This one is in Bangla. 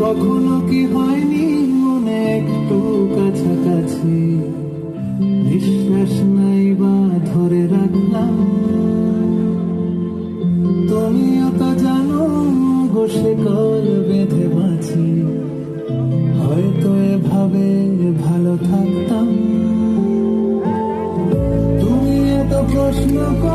কখনো কি হয়নি মনে একটু কাছাকাছি? বিশ্বাস নাই বা ধরে রাখলাম। তুমিও তো জানো বসে কল বেঁধে মাছি হয়তো এভাবে ভালো থাকতাম। তুমি এত প্রশ্ন কর